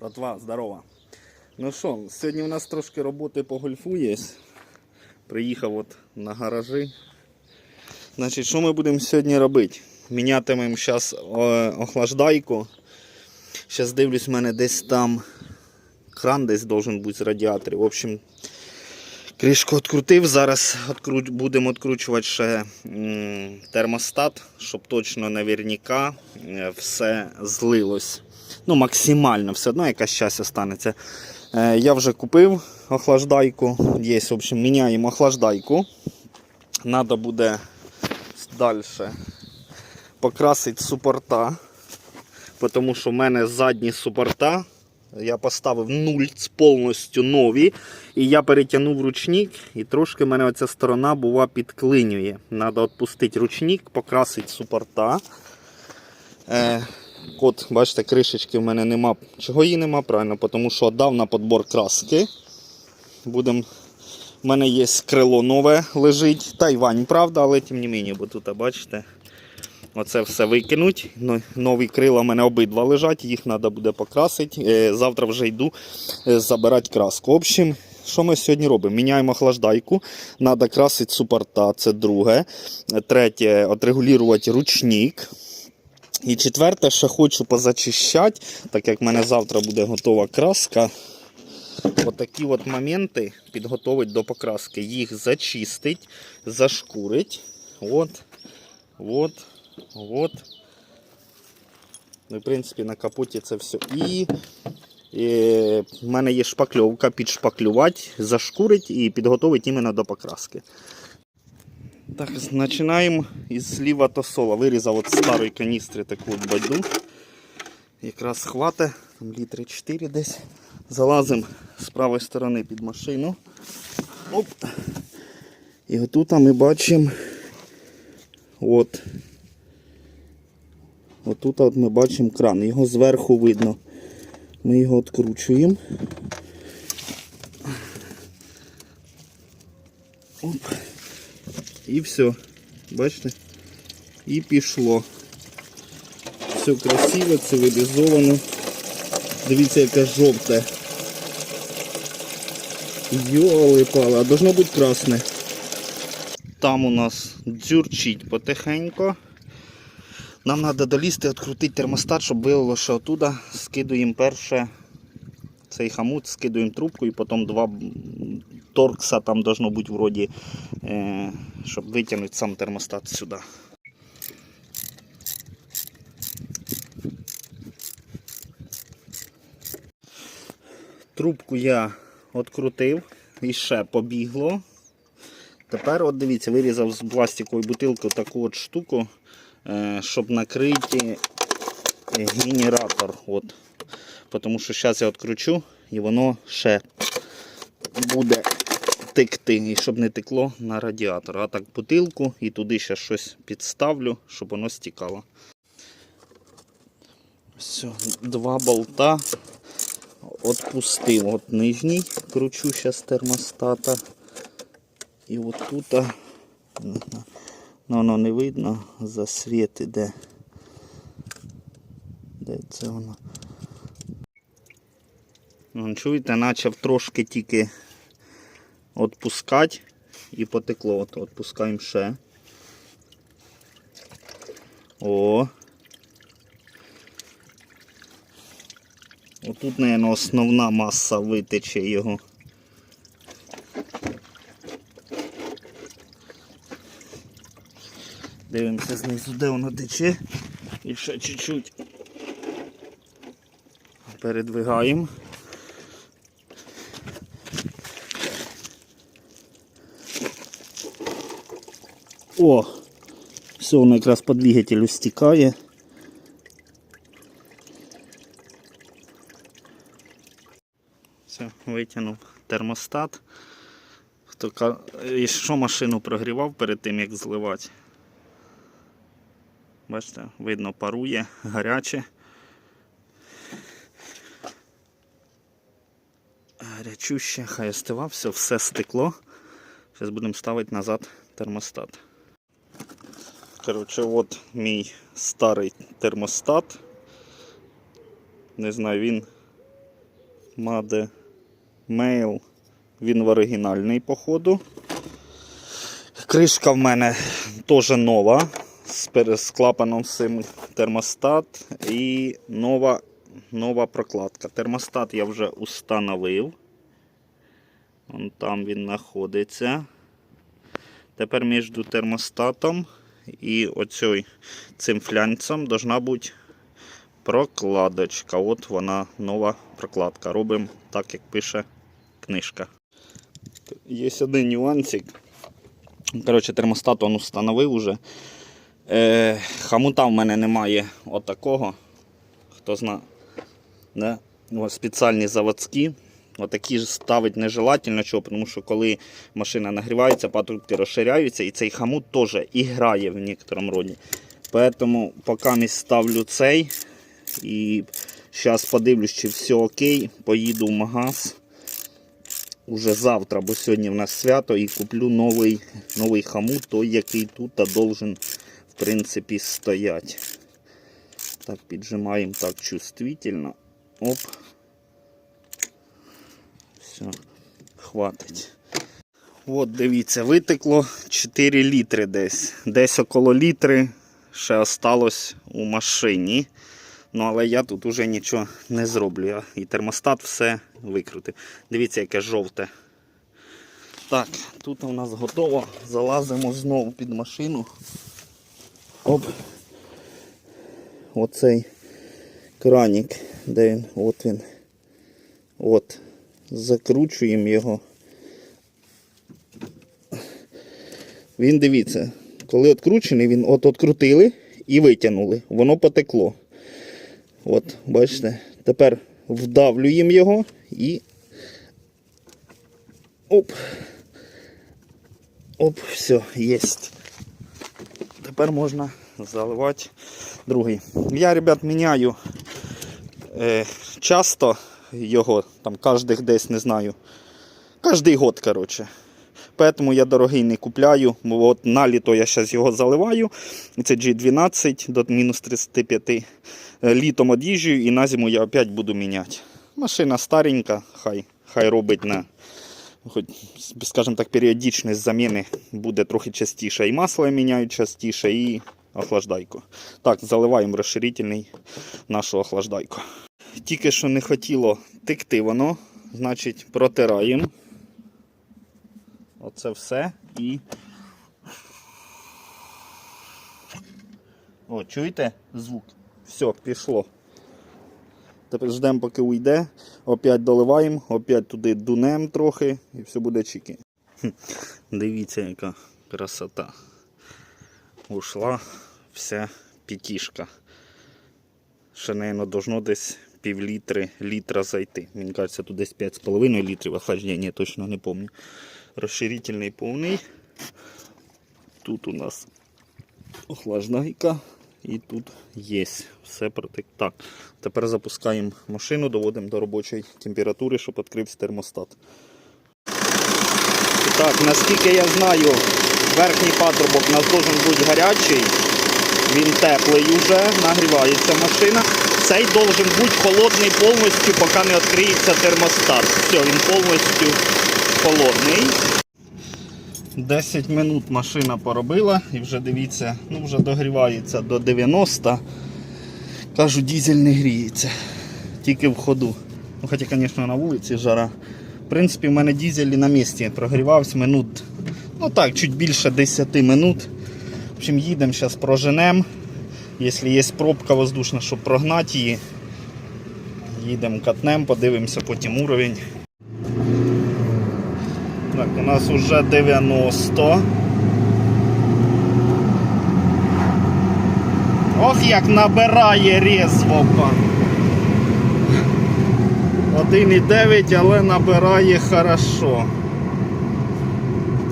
Братва, здорова. Ну що, сьогодні у нас трошки роботи по гольфу є. Приїхав от на гаражі. Значить, що ми будемо сьогодні робити? Мінятимемо зараз охлаждайку. Зараз дивлюсь, в мене десь там кран десь должен бути з радіаторів. В общем, кришку відкрутив. Зараз будемо відкручувати ще термостат, щоб точно наверняка е, все злилось. Ну, максимально все одно якась щастя станеться. Е, я вже купив охлаждайку. Є, в общем, міняємо охлаждайку. Надо буде далі покрасити супорта. Тому що в мене задні супорта. Я поставив нульц повністю нові. І я перетягнув ручник, і трошки мене оця сторона була підклинює. Треба відпустити ручник, покрасити супорта. Е, От, бачите, кришечки в мене нема. Чого її нема? Правильно, тому що віддав на подбор краски. Будем... У мене є крило нове лежить. Тайвань, правда, але тим не мені, бо тут, бачите, оце все викинуть. Ну, Нові крила в мене обидва лежать, їх треба буде покрасити. Е, Завтра вже йду е, забирати краску. В общем, що ми сьогодні робимо? Міняємо охлаждайку, треба красити супорта, це друге. Третє, отрегулювати ручник. І четверте, що хочу позачищати, так як в мене завтра буде готова краска. Отакі от моменти підготовить до покраски. Їх зачистить, зашкурить. От, от, от. Ну, в принципі, на капоті це все. І, в мене є шпакльовка, підшпаклювати, зашкурить і підготовить іменно до покраски. Так, починаємо із сліва тосола. Вирізав от старої каністри таку от байду. Якраз хватить, там літри 4 десь. Залазимо з правої сторони під машину. Оп. І отут ми бачимо. От. Отут от ми бачимо кран. Його зверху видно. Ми його відкручуємо. Оп. І все. Бачите? І пішло. Все красиво, цивілізовано. Дивіться, яке жовте. Йоли пала, а должно бути красне. Там у нас дзюрчить потихенько. Нам треба долізти, відкрутити термостат, щоб виявило, що оттуда скидуємо перше цей хамут, скидуємо трубку і потім два торкса там должно бути вроді, е, щоб витягнути сам термостат сюди. Трубку я відкрутив і ще побігло. Тепер от дивіться, вирізав з пластикової бутилки таку от штуку, е, щоб накрити е, генератор. От. Тому що зараз я відкручу і воно ще буде текти, і щоб не текло на радіатор. А так бутилку і туди ще щось підставлю, щоб воно стікало. Все, два болта отпустив. От нижній кручу зараз термостата. І от тут, ну, воно не видно, засвіт іде. Де це воно? Чуєте, почав трошки тільки відпускати і потекло. От відпускаємо ще. О. Отут, мабуть, основна маса витече його. Дивимося знизу, де воно тече. І ще чуть-чуть передвигаємо. О! Все, воно якраз по двигателю стікає. Все, витягнув термостат. Хто і що машину прогрівав перед тим, як зливати. Бачите, видно, парує, гаряче. Гарячуще, хай остива, все, все стекло. Зараз будемо ставити назад термостат. Коротше, от мій старий термостат. Не знаю, він Маде Мейл. Він в оригінальний, походу. Кришка в мене теж нова. З клапаном цим термостат і нова, нова прокладка. Термостат я вже установив. Вон там він знаходиться. Тепер між термостатом і оцей цим флянцем должна бути прокладочка. От вона нова прокладка. Робимо так, як пише книжка. Є один нюансик. Коротше, термостат он встановив уже. Е, хамута в мене немає отакого. Хто зна. Да? Спеціальні заводські. Отакі ж ставить нежелательно, чого, тому що коли машина нагрівається, патрубки розширяються, і цей хамут теж і грає в некоторому роді. Поэтому поки місь ставлю цей і зараз подивлюсь, чи все окей, поїду в магаз уже завтра, бо сьогодні в нас свято, і куплю новий, новий хамут, той, який тут должен, в принципі, стояти. Так, піджимаємо так чувствительно. Оп. Все, хватить. От, дивіться, витекло 4 літри десь. Десь около літри ще осталось у машині. Ну, але я тут уже нічого не зроблю. Я і термостат все викрутив. Дивіться, яке жовте. Так, тут у нас готово. Залазимо знову під машину. Оп. Оцей кранік. Де він? От він. От. Закручуємо його. Він дивіться, коли відкручений, він от відкрутили і витягнули. Воно потекло. От, бачите, тепер вдавлюємо його і. Оп. Оп, все, єсть. Тепер можна заливати другий. Я, ребят, міняю е, часто його, там кожних десь не знаю. Кожний год, коротше. Поэтому я дорогий не купляю. Бо от на літо я зараз його заливаю. Це G12 до мінус 35. Е, Літом од'їжджую і на зиму я опять буду міняти. Машина старенька, хай, хай робить на хоч, скажімо так, періодичність заміни буде трохи частіше. І масло я міняю частіше, і охлаждайку. Так, заливаємо розширительний нашу охлаждайку. Тільки що не хотіло текти воно, значить протираємо. Оце все і. О, чуєте звук? Все, пішло. Тепер ждемо, поки уйде. Опять доливаємо, опять туди дунем трохи і все буде чіки. Дивіться, яка красота. Ушла вся п'ятішка. Ще, мабуть, должно десь пів літри, літра зайти. Мені кажеться, тут десь 5,5 літрів охлаждення, точно не пам'ятаю. Розширительний повний. Тут у нас охлаждайка. І тут є все протек. Так, тепер запускаємо машину, доводимо до робочої температури, щоб відкрився термостат. Так, наскільки я знаю, верхній патрубок у нас должен бути гарячий. Він теплий вже, нагрівається машина. Цей должен бути холодний повністю, поки не відкриється термостат. Все, він повністю холодний. 10 минут машина поробила і вже дивіться, ну вже догрівається до 90. Кажу, дізель не гріється. Тільки в ходу. Ну, Хоча, звісно, на вулиці жара. В принципі, в мене дізель і на місці прогрівався минут. Ну так, чуть більше 10 минут. В общем, їдемо, зараз проженемо. Якщо є пробка воздушна, щоб прогнати її. Їдемо катнем, подивимося потім уровень. Так, у нас уже 90. Ох, як набирає резво. 1,9, але набирає хорошо.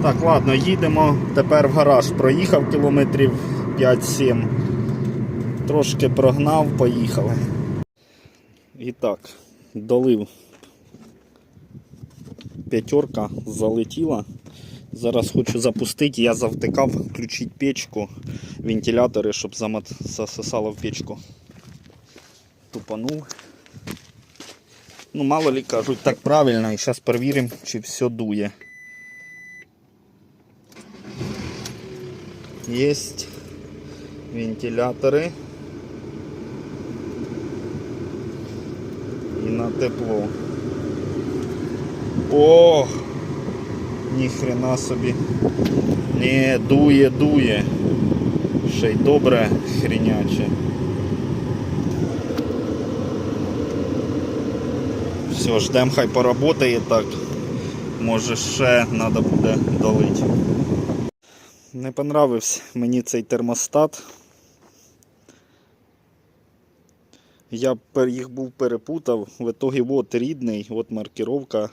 Так, ладно, їдемо тепер в гараж. Проїхав кілометрів 5-7. Трошки прогнав, поїхали. І так, долив п'ятерка залетіла. Зараз хочу запустити, я завтикав, включити печку, вентилятори, щоб засосало в печку. Тупанув. Ну, мало ли кажуть, так правильно. І зараз перевіримо, чи все дує. Есть вентилятори. На тепло. О! Ніхрена собі. Не, дує, дує. Ще й добре хріняче. Все, ждем, хай поработає так. Може ще треба буде долити. Не понравився мені цей термостат. Я їх був перепутав. В итогі от рідний, от маркировка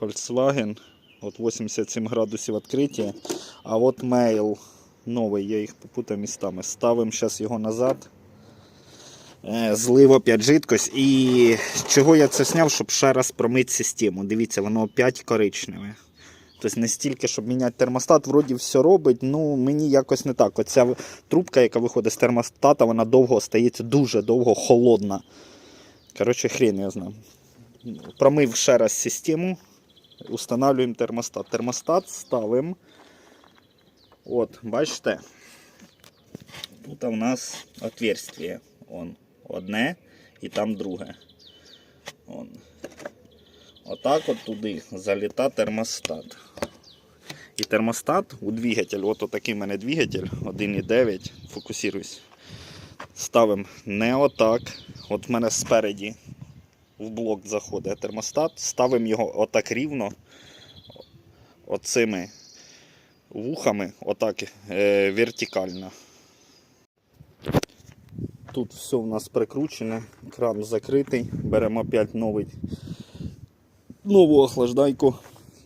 Volkswagen. От 87 градусів відкриття. А от Mail новий, я їх попутав містами. Ставимо зараз його назад. Е, Злив опять жидкость. І чого я це зняв, щоб ще раз промити систему. Дивіться, воно опять коричневе. Тобто не стільки, щоб міняти термостат, вроді все робить, ну мені якось не так. Оця трубка, яка виходить з термостата, вона довго остається дуже довго холодна. Коротше, хрен я знаю. Промив ще раз систему, устанавливаємо термостат. Термостат ставимо. От, бачите, тут у нас отверстие. Он, одне і там друге. Он. Отак от туди заліта термостат. І термостат у двигатель, от отакий в мене двигатель 1,9, фокусируюсь. Ставимо не отак. От в мене спереді в блок заходить термостат. Ставимо його отак рівно. Оцими вухами, отак е, вертикально. Тут все у нас прикручене, кран закритий. Беремо опять новий нову охлаждайку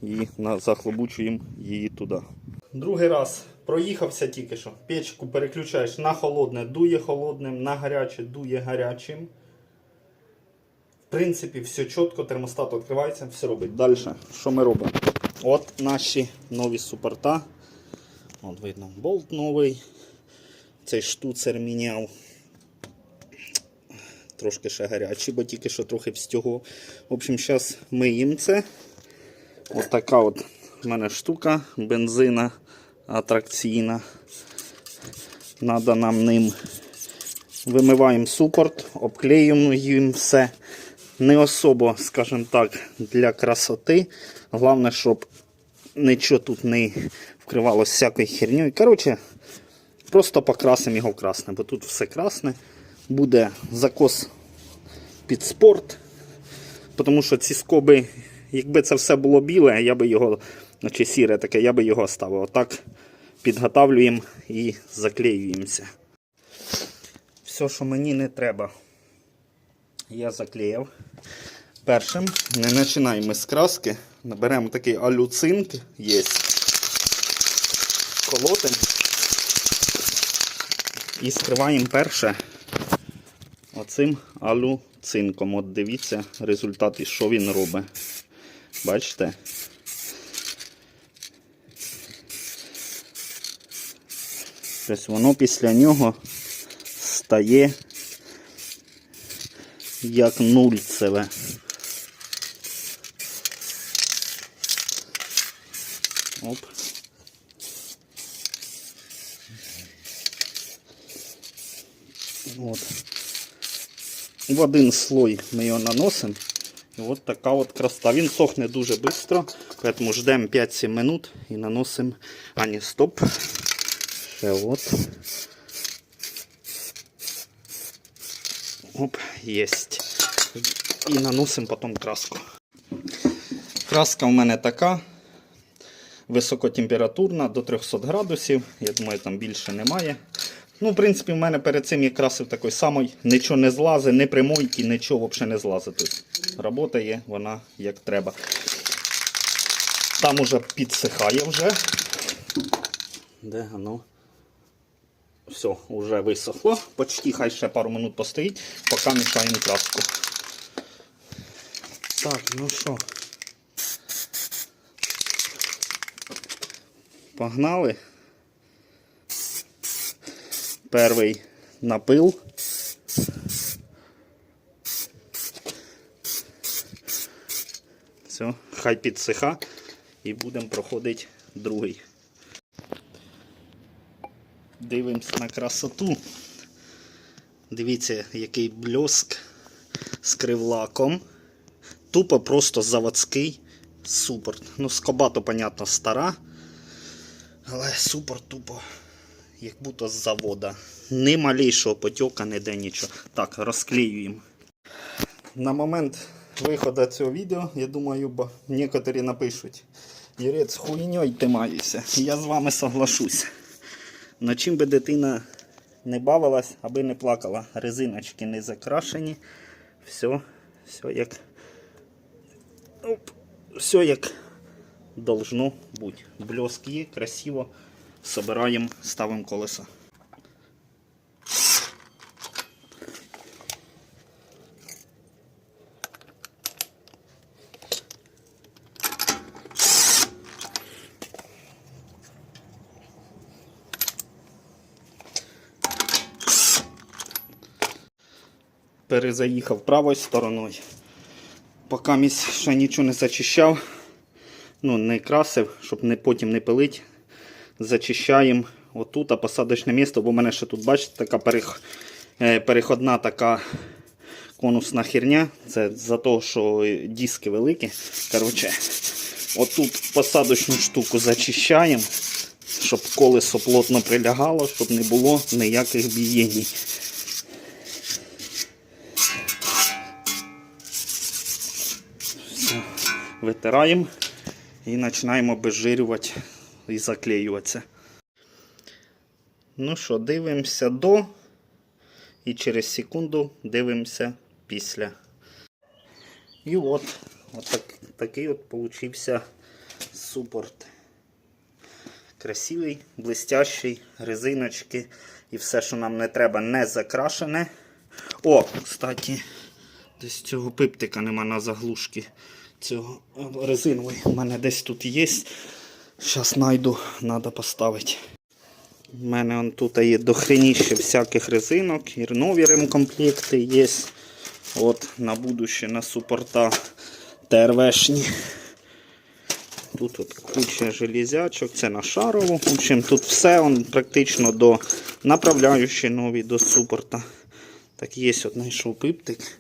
і захлобучуємо її туди. Другий раз проїхався тільки що. Печку переключаєш на холодне, дує холодним, на гаряче, дує гарячим. В принципі, все чітко, термостат відкривається, все робить. Далі, що ми робимо? От наші нові супорта. От видно, болт новий. Цей штуцер міняв. Трошки ще гарячий, бо тільки що трохи встягував. В общем, зараз миємо це. Ось така от в мене штука, бензина атракційна. Надо нам ним вимиваємо супорт, обклеюємо їм все. Не особо, скажімо так, для красоти. Головне, щоб нічого тут не вкривалося всякою херньою. Коротше, просто покрасимо його красне, бо тут все красне. Буде закос під спорт. Тому що ці скоби, якби це все було біле, я би його, чи сіре таке, я би його ставив. Отак підготавлюємо і заклеюємося. Все, що мені не треба, я заклеїв. Першим не починаємо з краски. Наберемо такий алюцинк, є. Колотим. І скриваємо перше оцим алюцинком. От дивіться результат і що він робить. Бачите? Тобто воно після нього стає як нульцеве. Оп. От. В один слой ми його наносимо. І от така от красота. Він сохне дуже швидко, тому ждемо 5-7 минут і наносимо. А ні, стоп. Ще от. Оп, єсть. І наносимо потім краску. Краска у мене така. Високотемпературна до 300 градусів. Я думаю, там більше немає. Ну, в принципі, в мене перед цим я красив такий самий, нічого не злазить, не примойки, нічого взагалі не злазить. Тобто, Работає вона як треба. Там уже підсихає вже. Де воно? Все, вже висохло. Почти хай ще пару минут постоїть, поки мішаємо краску. Так, ну що. Погнали. Перший напил. Все, хай підсиха і будемо проходити другий. Дивимось на красоту. Дивіться, який бльоск з кривлаком. Тупо просто заводський. Супер. Ну, скоба, то, понятно, стара. Але супер тупо. Як будто з завода. Ні малейшого потьока, ніде нічого. Так, розклеюємо. На момент виходу цього відео, я думаю, бо некоторі напишуть. Юрець, хуйньою ти маєшся. Я з вами соглашусь. На чим би дитина не бавилась, аби не плакала. Резиночки не закрашені. Все, все як. Оп, все як должно бути. Блеск є, красиво. Собираємо, ставимо колеса. перезаїхав правою стороною. Поки місь ще нічого не зачищав, ну не красив, щоб не, потім не пилить. Зачищаємо отут, посадочне місце, бо в мене ще тут, бачите, така перех... е, переходна така конусна херня. Це за того, що диски великі. Коротше, отут посадочну штуку зачищаємо, щоб колесо плотно прилягало, щоб не було ніяких бієній. Витираємо і починаємо обезжирювати і заклеюватися. Ну що, дивимося до і через секунду дивимося після. І от, от так, такий от получився супорт. Красивий, блестящий, резиночки і все, що нам не треба, не закрашене. О, кстати, Десь цього пиптика нема на заглушки. Цього резиновий. У мене десь тут є. Зараз знайду, треба поставити. У мене он тут є дохреніще всяких резинок. І нові ремкомплекти є. От на будуще на супорта ТРВшні. Тут от куча железячок, це на шарову. В общем, тут все он, практично до направляючі нові до супорта. Так є, от знайшов пиптик.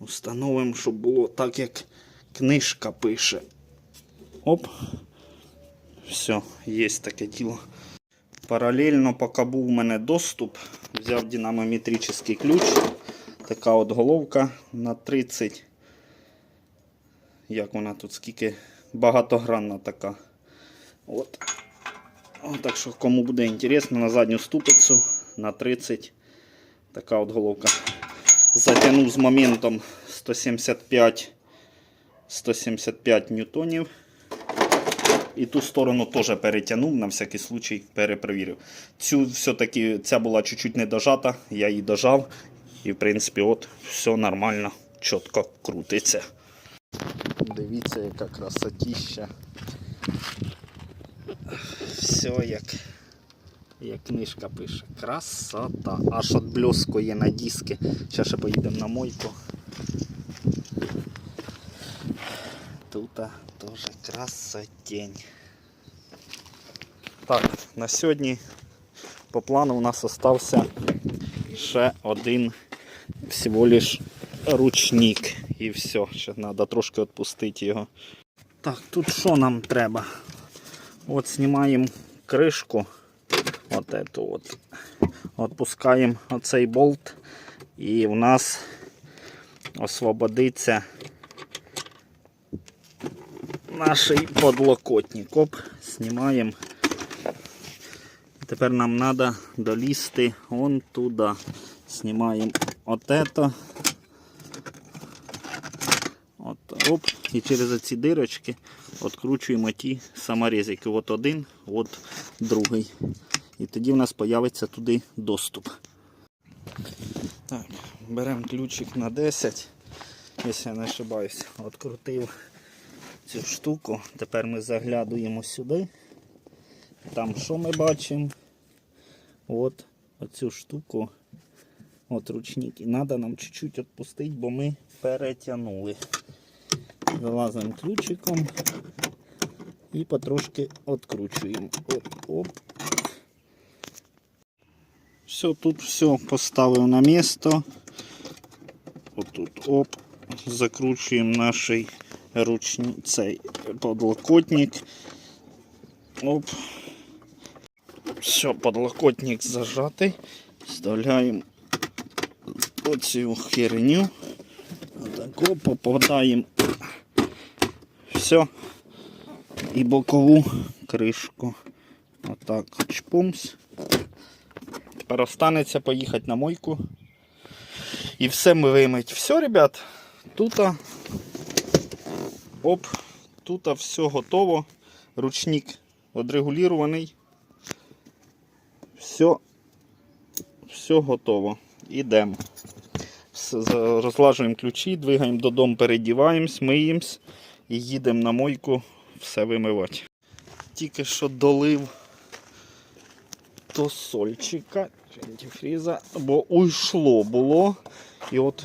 Установимо, щоб було так, як книжка пише. Оп. Все, є таке діло. Паралельно, поки був у мене доступ, взяв динамометричний ключ. Така от головка на 30. Як вона тут, скільки багатогранна така. От. От, так що, кому буде інтересно, на задню ступицю на 30. Така от головка затягнув з моментом 175 175 ньютонів. І ту сторону теж перетягнув, на всякий случай перепровірив. Цю все-таки ця була чуть-чуть не дожата, я її дожав. І в принципі от все нормально, чітко крутиться. Дивіться, яка красотіща. Все як як книжка пише. Красота. Аж от блескує на диски. Зараз ще поїдемо на мойку. Тут теж красотень. Так, на сьогодні по плану у нас остався ще один всього лиш ручник. І все, ще треба трошки відпустити його. Так, тут що нам треба? От знімаємо кришку. От эту от. Отпускаємо оцей болт і у нас освободиться наш подлокотник. Оп, знімаємо. Тепер нам треба долізти вон туди. Знімаємо от это. От, оп, і через ці дирочки відкручуємо ті саморізики. От один, от другий. І тоді в нас з'явиться туди доступ. Так, беремо ключик на 10, якщо я не ошибаюсь, відкрутив цю штуку. Тепер ми заглядуємо сюди. Там що ми бачимо? От оцю штуку. От ручник. І треба нам чуть-чуть відпустити, бо ми перетягнули. Залазимо ключиком і потрошки відкручуємо. Оп, оп. Все, тут все поставив на місто. Отут оп. Закручуємо наш ручний цей подлокотник. Оп. Все, подлокотник зажатий. Вставляємо оцю херню. Отако попадаємо. Все. І бокову кришку. Отак чпумс. Тепер останеться поїхати на мойку. І все ми вимить. Все, ребят. Тут оп, тут все готово. Ручник відрегулірований. Все, все готово. Ідемо. Розлажуємо ключі, двигаємо додому, передіваємось, миємось і їдемо на мойку все вимивати. Тільки що долив до сольчика, чи бо уйшло було. І от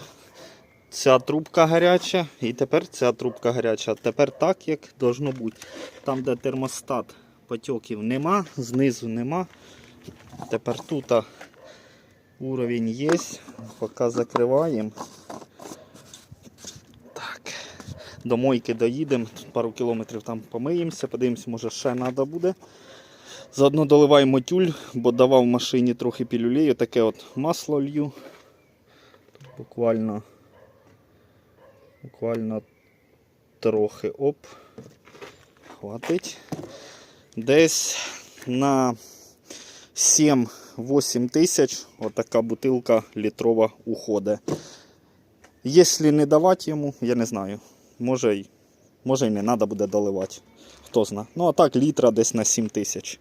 ця трубка гаряча, і тепер ця трубка гаряча. Тепер так, як должно бути. Там, де термостат потьоків нема, знизу нема. Тепер тут уровень є. Поки закриваємо. Так. До мойки доїдемо, пару кілометрів там помиємося, подивимося, може ще треба буде. Заодно доливаємо тюль, бо давав машині трохи пілюлею, таке от масло лью. Буквально, буквально трохи оп. Хватить. Десь на 7-8 тисяч отака бутилка літрова уходить. Якщо не давати йому, я не знаю. Може й, може й не треба буде доливати. Хто знає. Ну а так літра десь на 7 тисяч.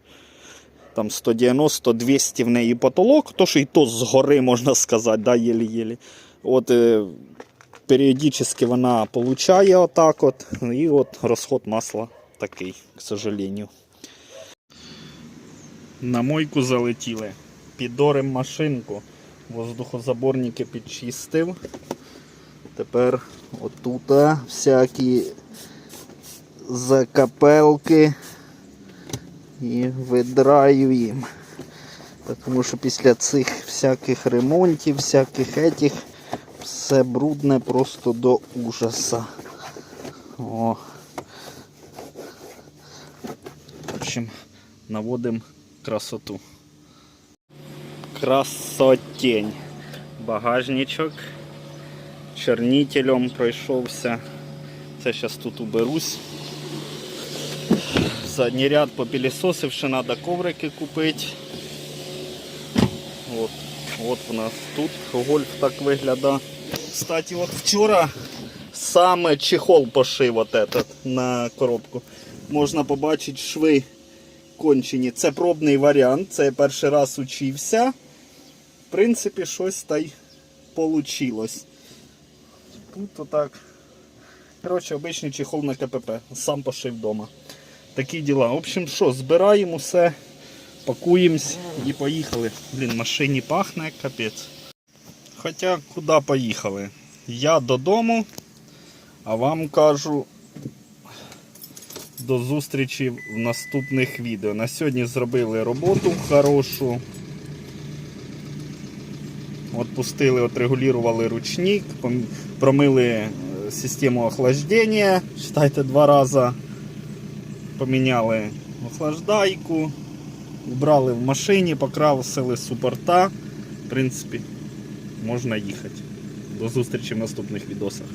Там 190-200 в неї потолок, то що і то згори, можна сказати, да, єлі-єлі. От е, періодично вона получає отак от. І от розход масла такий, к сожалению. На мойку залетіли. Підорим машинку. Воздухозаборники підчистив. Тепер отут всякі закапелки і видраю їм. Тому що після цих всяких ремонтів, всяких етих, все брудне просто до ужаса. О. В общем, наводимо красоту. Красотень. Багажничок. Чорнителем пройшовся. Це зараз тут уберусь. Задній ряд попілісосив, ще треба коврики купити. От, у нас тут гольф так виглядає. Кстати, от вчора саме чехол пошив от этот на коробку. Можна побачити шви кончені. Це пробний варіант, це я перший раз учився. В принципі, щось та й вийшло. Тут отак. Коротше, обичний чехол на КПП. Сам пошив вдома. Такі діла. В общем, що, збираємо все, пакуємось і поїхали. Блін, машині пахне капець. Хоча куди поїхали? Я додому, а вам кажу до зустрічі в наступних відео. На сьогодні зробили роботу хорошу. Отпустили, отрегулювали ручник, промили е, систему охлаждения, считайте два рази. Поміняли охлаждайку, убрали в машині, покрасили супорта. В принципі, можна їхати. До зустрічі в наступних відосах.